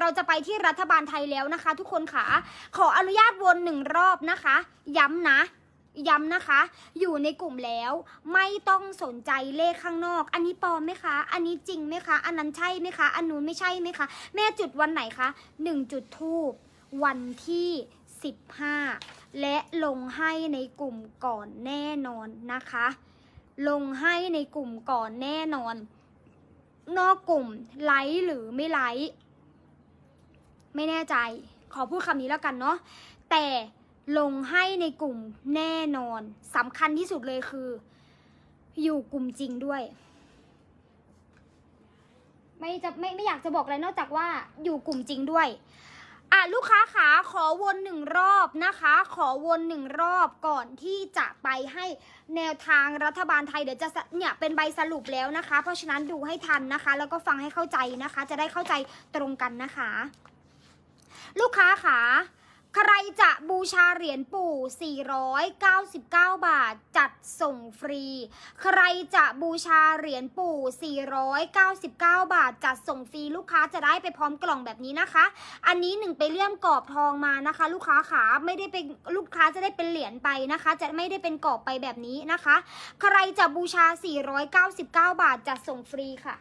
เราจะไปที่รัฐบาลไทยแล้วนะคะ ทุกคนค่ะ ขออนุญาตวนหนึ่งรอบนะคะ ย้ำนะย้ำนะคะ อยู่ในกลุ่มแล้วไม่ต้องสนใจเลขข้างนอก อันนี้ปลอมไหมคะ อันนี้จริงไหมคะ อันนั้นใช่ไหมคะ อันนู้นไม่ใช่ไหมคะ แม่จุดวันไหนคะหนึ่งจุดทูบวันที่ 15 และลงให้ในกลุ่มก่อนแน่นอนนะคะ ลงให้ในกลุ่มก่อนแน่นอน นอกกลุ่มไลค์หรือไม่ไลค์ ไม่แน่ใจ ขอพูดคำนี้แล้วกันเนาะแต่ลงให้ในกลุ่มแน่นอนสำคัญที่สุดเลยคือ อยู่กลุ่มจริงด้วย ไม่จะไม่ไม่อยากจะบอกอะไรนอกจากว่าอยู่กลุ่มจริงด้วยอะลูกค้าขาขอวนหนึ่งรอบนะคะ ขอวนหนึ่งรอบก่อนที่จะไปให้แนวทางรัฐบาลไทยเดี๋ยวจะสะเนี่ยเป็นใบสรุปแล้วนะคะ เพราะฉะนั้นดูให้ทันนะคะ แล้วก็ฟังให้เข้าใจนะคะ จะได้เข้าใจตรงกันนะคะ ลูกค้าขาใครจะบูชาเหรียญปู่ 499 บาท จัดส่งฟรี ใครจะบูชาเหรียญปู่ 499 บาท จัดส่งฟรีลูกค้าจะได้ไปพร้อมกล่องแบบนี้นะคะ อันนี้หนึ่งไปเลี่ยมกรอบทองมานะคะ ลูกค้าขาไม่ได้เป็นลูกค้าจะได้เป็นเหรียญไปนะคะ จะไม่ได้เป็นกรอบไปแบบนี้นะคะ ใครจะบูชา 499 บาท จัดส่งฟรีค่ะ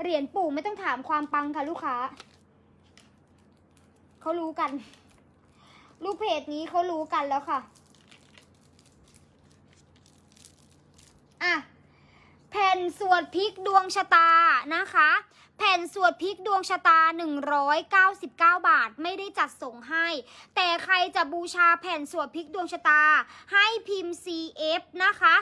เหรียญปู่ไม่ต้องถามความปังค่ะลูกค้า เขารู้กัน ลูกเพจนี้เขารู้กันแล้วค่ะ อะ แผ่นสวดพลิกดวงชะตานะคะ แผ่นสวดพลิกดวงชะตา 199 บาทไม่ได้จัดส่งให้ แต่ใครจะบูชาแผ่นสวดพลิกดวงชะตา ให้พิมพ์ CF นะคะ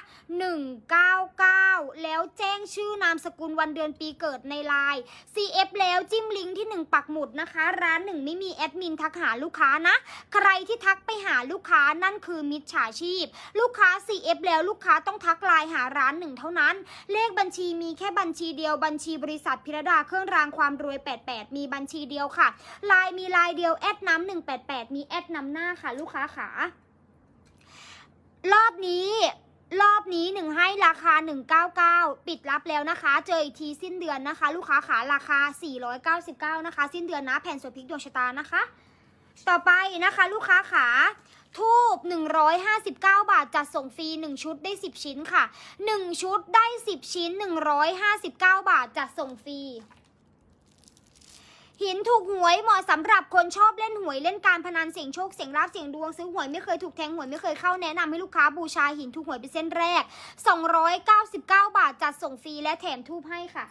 199 แล้วแจ้งชื่อนามสกุลวันเดือนปีเกิดในไลน์ CF แล้วจิ้มลิงก์ที่ 1 ปักหมุดนะคะ ร้านหนึ่งไม่มีแอดมินทักหาลูกค้านะ ใครที่ทักไปหาลูกค้านั่นคือมิจฉาชีพ ลูกค้า CF แล้วลูกค้าต้องทักไลน์หาร้านหนึ่งเท่านั้น เลขบัญชีมีแค่บัญชีเดียวบัญชีบริษัทพิรดาเครื่องรางความรวย 88 มีบัญชีเดียวค่ะลน์มีลน์เดียวแอดน้ำ188 มีแอดน้ำหน้าค่ะ ลูกค้าขารอบนี้รอบนี้หนึ่งให้ราคา 199 ปิดรับแล้วนะคะ เจออีกทีสิ้นเดือนนะคะ ลูกค้าขาราคา 499 นะคะ สิ้นเดือนนะแผ่นสวดพริกดวงชะตานะคะ ต่อไปนะคะ ลูกค้าขา ทูบ159 บาท จัดส่งฟรี 1 ชุดได้ 10 ชิ้นค่ะ 1 ชุดได้ 10 ชิ้น 159 บาท จัดส่งฟรีหินถูกหวยเหมาะสำหรับคนชอบเล่นหวยเล่นการพนันเสี่ยงโชคเสี่ยงลาบเสี่ยงดวงซื้อหวยไม่เคยถูกแทงหวยไม่เคยเข้าแนะนำให้ลูกค้าบูชาหินถูกหวยเป็นเส้นแรก 299 บาทจัดส่งฟรีและแถมทูบให้ค่ะ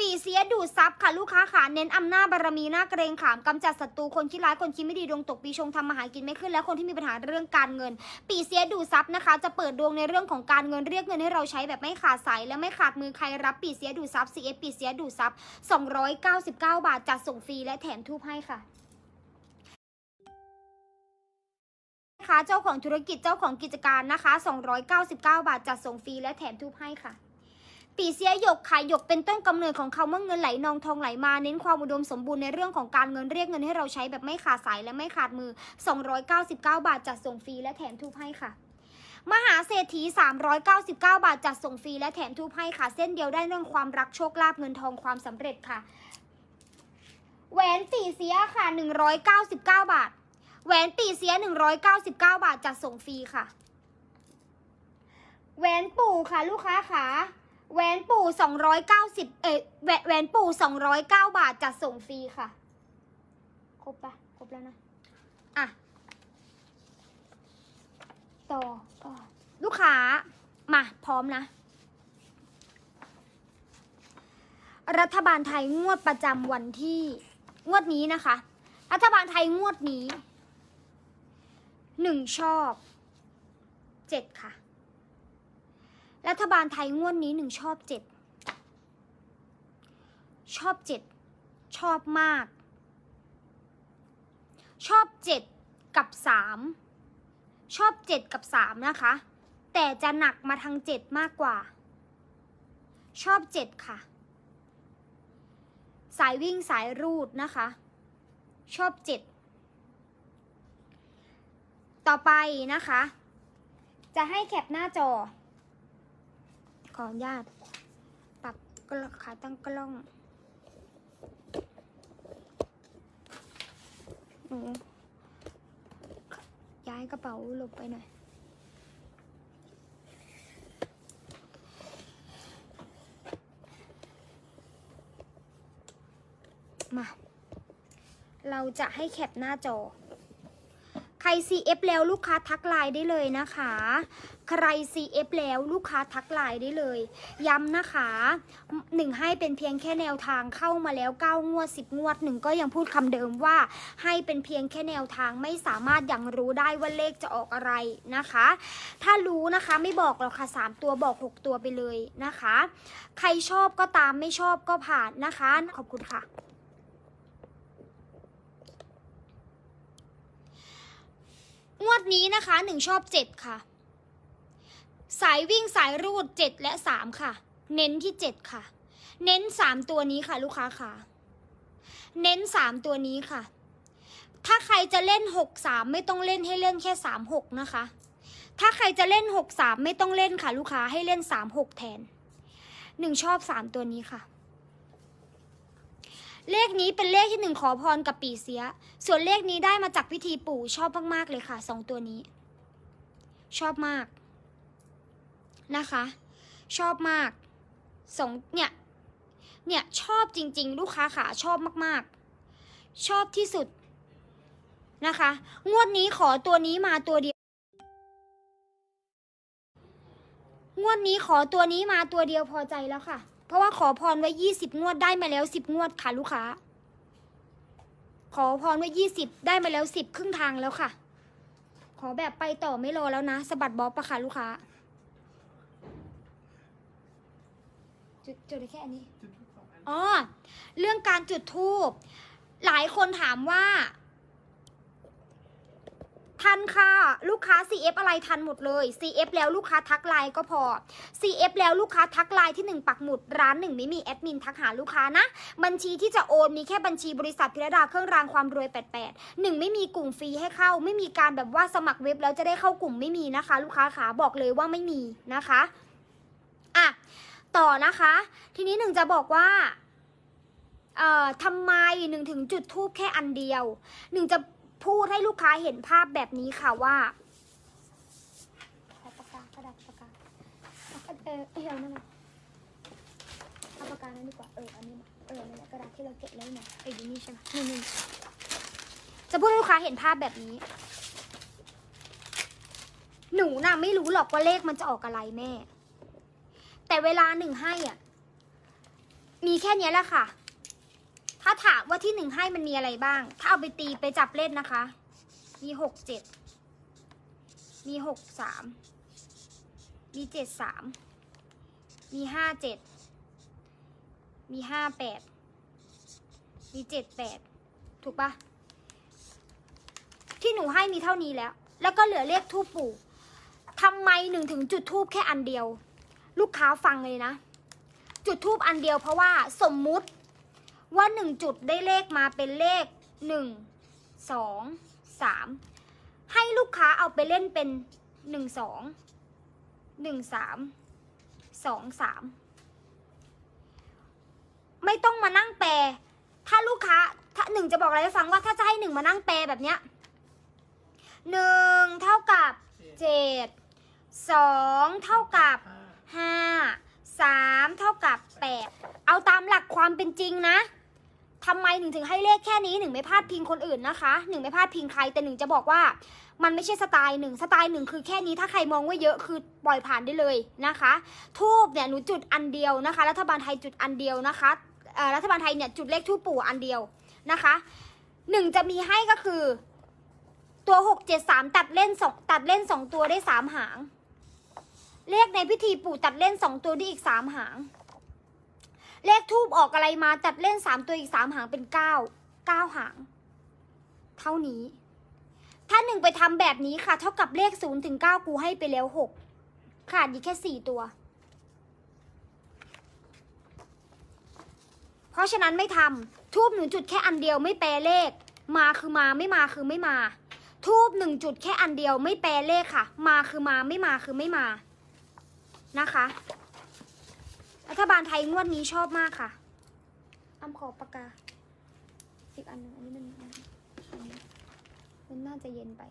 ปีเสียดูดซับค่ะลูกค้าขาเน้นอำนาจบารมีหน้าเกรงขามกำจัดศัตรูคนคิดร้ายคนคิดไม่ดีดวงตกปีชงทำมาหากินไม่ขึ้นและคนที่มีปัญหาเรื่องการเงิน ปีเสียดูดซับนะคะ จะเปิดดวงในเรื่องของการเงินเรียกเงินให้เราใช้แบบไม่ขาดสายและไม่ขาดมือใครรับปีเสียดูดซับ CF ปีเสียดูดซับ 299 บาทจัดส่งฟรีและแถมทูบให้ค่ะคะเจ้าของธุรกิจเจ้าของกิจการนะคะ 299 บาทจัดส่งฟรีและแถมทูบให้ค่ะ ปีเสียหยกค่ะหยกเป็นต้นกำเนิดของคำว่าเงินไหลนองทองไหลมาเน้นความอุดมสมบูรณ์ในเรื่องของการเงินเรียกเงินให้เราใช้แบบไม่ขาดสายและไม่ขาดมือ 299 บาทจัดส่งฟรีและแถมทูบให้ค่ะมหาเศรษฐี 399 บาท จัดส่งฟรีและแถมทูบให้ค่ะ เส้นเดียวได้เรื่องความรักโชคลาภเงินทองความสำเร็จค่ะ แหวนปีเสียค่ะ 199 บาท แหวนปีเสีย 199 บาท จัดส่งฟรีค่ะ แหวนปู่ค่ะ ลูกค้าขา แหวนปู่290เอ่อแหวนแหวนปู่209บาทจัดส่งฟรีค่ะ ครบปะครบแล้วนะ อะ ต่อต่อลูกค้า มา พร้อมนะ รัฐบาลไทยงวดประจำวันที่ งวดนี้นะคะ รัฐบาลไทยงวดนี้หนึ่งชอบเจ็ดค่ะ รัฐบาลไทยงวดนี้หนึ่งชอบเจ็ดชอบเจ็ดชอบมาก ชอบเจ็ดกับสามชอบเจ็ดกับสามนะคะ แต่จะหนักมาทางเจ็ดมากกว่า ชอบเจ็ดค่ะ สายวิ่งสายรูดนะคะ ชอบเจ็ดต่อไปนะคะ จะให้แคปหน้าจอ ออนุญาตปรับกล้องขาตั้งกล้องหนูย้ายกระเป๋าลงไปหน่อยมา เราจะให้แคปหน้าจอ CF แล้วลูกค้าทักไลน์ได้เลยนะคะ ใคร CF แล้วลูกค้าทักไลน์ได้เลย ย้ำนะคะหนึ่งให้เป็นเพียงแค่แนวทางเข้ามาแล้ว 9 งวด 10 งวดหนึ่งก็ยังพูดคำเดิมว่า ให้เป็นเพียงแค่แนวทางไม่สามารถยังรู้ได้ว่าเลขจะออกอะไรนะคะ ถ้ารู้นะคะไม่บอกหรอกค่ะ 3 ตัวบอก 6 ตัวไปเลยนะคะ ใครชอบก็ตามไม่ชอบก็ผ่านนะคะ ขอบคุณค่ะ งวดนี้นะคะหนึ่งชอบเจ็ดค่ะ สายวิ่งสายรูดเจ็ดและสามค่ะ เน้นที่เจ็ดค่ะ เน้นสามตัวนี้ค่ะ ลูกค้าค่ะ เน้นสามตัวนี้ค่ะ ถ้าใครจะเล่นหกสามไม่ต้องเล่นให้เล่นแค่สามหกนะคะ ถ้าใครจะเล่นหกสามไม่ต้องเล่นค่ะ ลูกค้าให้เล่นสามหกแทนหนึ่งชอบสามตัวนี้ค่ะ เลขนี้เป็นเลขที่หนึ่งขอพรกับปีเสีย ส่วนเลขนี้ได้มาจากพิธีปู่ชอบมากๆเลยค่ะสองตัวนี้ ชอบมากนะคะ ชอบมากสองเนี่ย เนี่ยชอบจริง ๆ ลูกค้าค่ะชอบมากๆ ชอบที่สุดนะคะ งวดนี้ขอตัวนี้มาตัวเดียว งวดนี้ขอตัวนี้มาตัวเดียวพอใจแล้วค่ะ เพราะว่าขอพรไว้ยี่สิบงวดได้มาแล้วสิบงวดค่ะลูกค้า ขอพรไว้ยี่สิบได้มาแล้วสิบครึ่งทางแล้วค่ะ ขอแบบไปต่อไม่รอแล้วนะสะบัดบ๊อบปะค่ะลูกค้าจุดจุดได้แค่อันนี้อ๋อเรื่องการจุดทูบหลายคนถามว่า ทันค่ะ ลูกค้า CF อะไรทันหมดเลย CF แล้วลูกค้าทักไลน์ก็พอ CF แล้วลูกค้าทักไลน์ที่หนึ่งปักหมุดร้านหนึ่งไม่มีแอดมินทักหาลูกค้านะ บัญชีที่จะโอนมีแค่บัญชีบริษัทพิรดาเครื่องรางความรวย 88หนึ่งไม่มีกลุ่มฟรีให้เข้า ไม่มีการแบบว่าสมัครเว็บแล้วจะได้เข้ากลุ่มไม่มีนะคะ ลูกค้าขาบอกเลยว่าไม่มีนะคะอะต่อนะคะ ทีนี้หนึ่งจะบอกว่าเอ่อทำไมหนึ่งถึงจุดทูบแค่อันเดียวหนึ่งจะ พูดให้ลูกค้าเห็นภาพแบบนี้ค่ะว่าปากกากระดาษปากกาเอาเออเออนั่นน่ะเอาปากกานั้นดีกว่าเอออันนี้เออนั่นแหละกระดาษที่เราเก็บแล้วเนี่ยไอ้ยอนี่ใช่ไหมนี่นี่จะพูดให้ลูกค้าเห็นภาพแบบนี้ หนูน่ะไม่รู้หรอกว่าเลขมันจะออกอะไรแม่ แต่เวลาหนึ่งให้อะมีแค่นี้แหละค่ะ ถ้าถามว่าที่หนึ่งให้มันมีอะไรบ้าง ถ้าเอาไปตีไปจับเล่นนะคะ มีหกเจ็ด มีหกสาม มีเจ็ดสาม มีห้าเจ็ด มีห้าแปด มีเจ็ดแปด ถูกปะที่หนูให้มีเท่านี้แล้ว แล้วก็เหลือเลขทูปปู่ทำไมหนึ่งถึงจุดทูบแค่อันเดียว ลูกค้าฟังเลยนะ จุดทูบอันเดียวเพราะว่าสมมุติ ว่าหนึ่งจุดได้เลขมาเป็นเลขหนึ่งสองสามให้ลูกค้าเอาไปเล่นเป็นหนึ่งสองหนึ่งสามสองสามไม่ต้องมานั่งแปล ถ้าลูกค้าถ้าหนึ่งจะบอกอะไรให้ฟังว่าถ้าจะให้หนึ่งมานั่งแปลแบบเนี้ยหนึ่งเท่ากับเจ็ดสองเท่ากับห้าห้าสามเท่ากับแปดเอาตามหลักความเป็นจริงนะ ทำไมหนึ่งถึงให้เลขแค่นี้หนึ่งไม่พลาดพิงคนอื่นนะคะหนึ่งไม่พลาดพิงใครแต่หนึ่งจะบอกว่ามันไม่ใช่สไตล์หนึ่งสไตล์หนึ่งคือแค่นี้ถ้าใครมองว่าเยอะคือปล่อยผ่านได้เลยนะคะทูบเนี่ยหนูจุดอันเดียวนะคะ รัฐบาลไทยจุดอันเดียวนะคะรัฐบาลไทยเนี่ยจุดเลขทูปปู่อันเดียวนะคะหนึ่งจะมีให้ก็คือ ตัวหกเจ็ดสามตัดเล่นสองตัดเล่นสองตัวได้สามหาง เลขในพิธีปู่ตัดเล่นสองตัวได้อีกสามหาง เลขทูบออกอะไรมาตัดเล่นสามตัวอีกสามหางเป็นเก้าเก้าหาง เท่านี้ ถ้าหนึ่งไปทำแบบนี้ค่ะ เท่ากับเลขศูนย์ถึงเก้ากูให้ไปแล้วหกขาดอีกแค่สี่ตัว เพราะฉะนั้นไม่ทำทูบหนึ่งจุดแค่อันเดียวไม่แปลเลข มาคือมาไม่มาคือไม่มา ทูบหนึ่งจุดแค่อันเดียวไม่แปลเลขค่ะ มาคือมาไม่มาคือไม่มานะคะ รัฐบาลไทยงวดนี้ชอบมากค่ะอำขอปากกา อีกอันหนึ่งอันนี้มันอันนี้มันน่าจะเย็นไป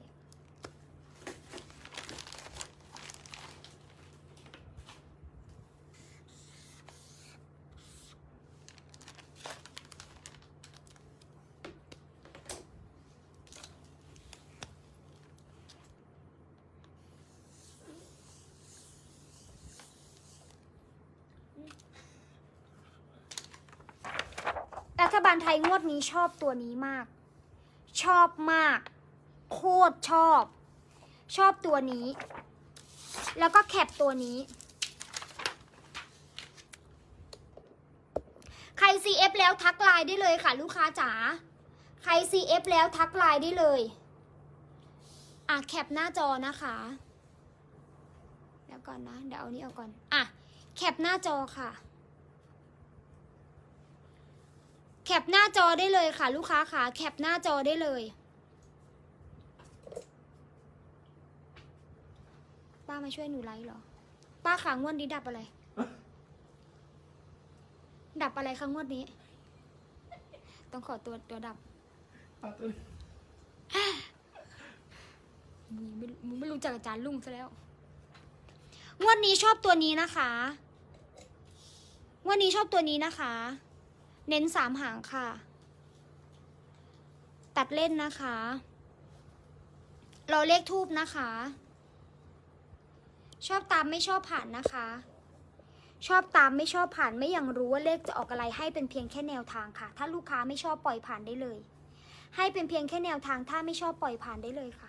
าลไทยงวดนี้ชอบตัวนี้มาก ชอบมาก โคตรชอบ ชอบตัวนี้ แล้วก็แคปตัวนี้ ใคร CF แล้วทักไลน์ได้เลยค่ะ ลูกค้าจ๋า ใคร CF แล้วทักไลน์ได้เลย อะแคปหน้าจอนะคะแล้วก่อนนะ เดี๋ยวเอานี้เอาก่อน อะ แคปหน้าจอค่ะ แคปหน้าจอได้เลยค่ะ ลูกค้าค่ะแคปหน้าจอได้เลย ป้ามาช่วยหนูไลฟ์เหรอ ป้าขางวดนี้ดับอะไร ดับอะไรคะงวดนี้ ต้องขอตัวตัวดับเอาตัวนี้มึงไม่มึงไม่รู้จักอาจารย์ลุงซะแล้ว งวดนี้ชอบตัวนี้นะคะ งวดนี้ชอบตัวนี้นะคะ เน้นสามหางค่ะ ตัดเล่นนะคะเราเลขทูบนะคะ ชอบตามไม่ชอบผ่านนะคะ ชอบตามไม่ชอบผ่านไม่ยังรู้ว่าเลขจะออกอะไรให้เป็นเพียงแค่แนวทางค่ะ ถ้าลูกค้าไม่ชอบปล่อยผ่านได้เลย ให้เป็นเพียงแค่แนวทางถ้าไม่ชอบปล่อยผ่านได้เลยค่ะ